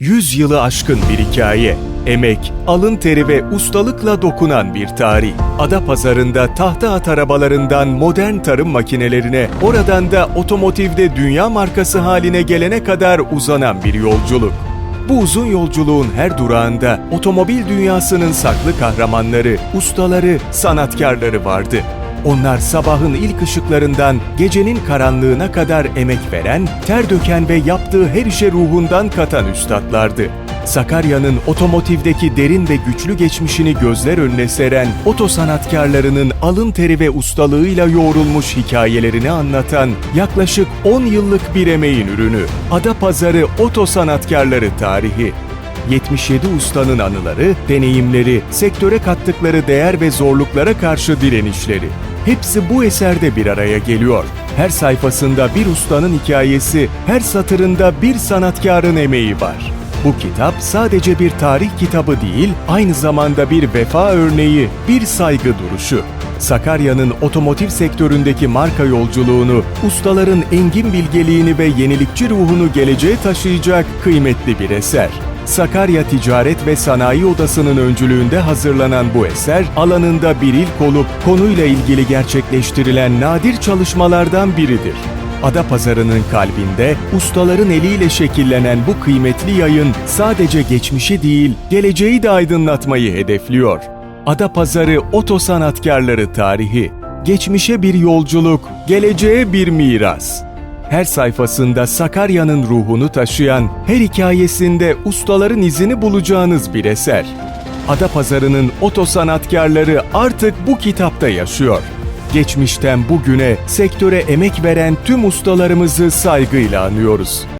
100 yılı aşkın bir hikaye. Emek, alın teri ve ustalıkla dokunan bir tarih. Adapazarı'nda tahta at arabalarından modern tarım makinelerine, oradan da otomotivde dünya markası haline gelene kadar uzanan bir yolculuk. Bu uzun yolculuğun her durağında otomobil dünyasının saklı kahramanları, ustaları, sanatkarları vardı. Onlar sabahın ilk ışıklarından gecenin karanlığına kadar emek veren, ter döken ve yaptığı her işe ruhundan katan üstadlardı. Sakarya'nın otomotivdeki derin ve güçlü geçmişini gözler önüne seren, oto sanatkarlarının alın teri ve ustalığıyla yoğrulmuş hikayelerini anlatan yaklaşık 10 yıllık bir emeğin ürünü. Adapazarı Oto Sanatkarları Tarihi 77 ustanın anıları, deneyimleri, sektöre kattıkları değer ve zorluklara karşı direnişleri. Hepsi bu eserde bir araya geliyor. Her sayfasında bir ustanın hikayesi, her satırında bir sanatkarın emeği var. Bu kitap sadece bir tarih kitabı değil, aynı zamanda bir vefa örneği, bir saygı duruşu. Sakarya'nın otomotiv sektöründeki marka yolculuğunu, ustaların engin bilgeliğini ve yenilikçi ruhunu geleceğe taşıyacak kıymetli bir eser. Sakarya Ticaret ve Sanayi Odası'nın öncülüğünde hazırlanan bu eser, alanında bir ilk olup konuyla ilgili gerçekleştirilen nadir çalışmalardan biridir. Adapazarı'nın kalbinde ustaların eliyle şekillenen bu kıymetli yayın sadece geçmişi değil, geleceği de aydınlatmayı hedefliyor. Adapazarı Oto Sanatkarları Tarihi, geçmişe bir yolculuk, geleceğe bir miras. Her sayfasında Sakarya'nın ruhunu taşıyan, her hikayesinde ustaların izini bulacağınız bir eser. Adapazarı'nın oto sanatkarları artık bu kitapta yaşıyor. Geçmişten bugüne sektöre emek veren tüm ustalarımızı saygıyla anıyoruz.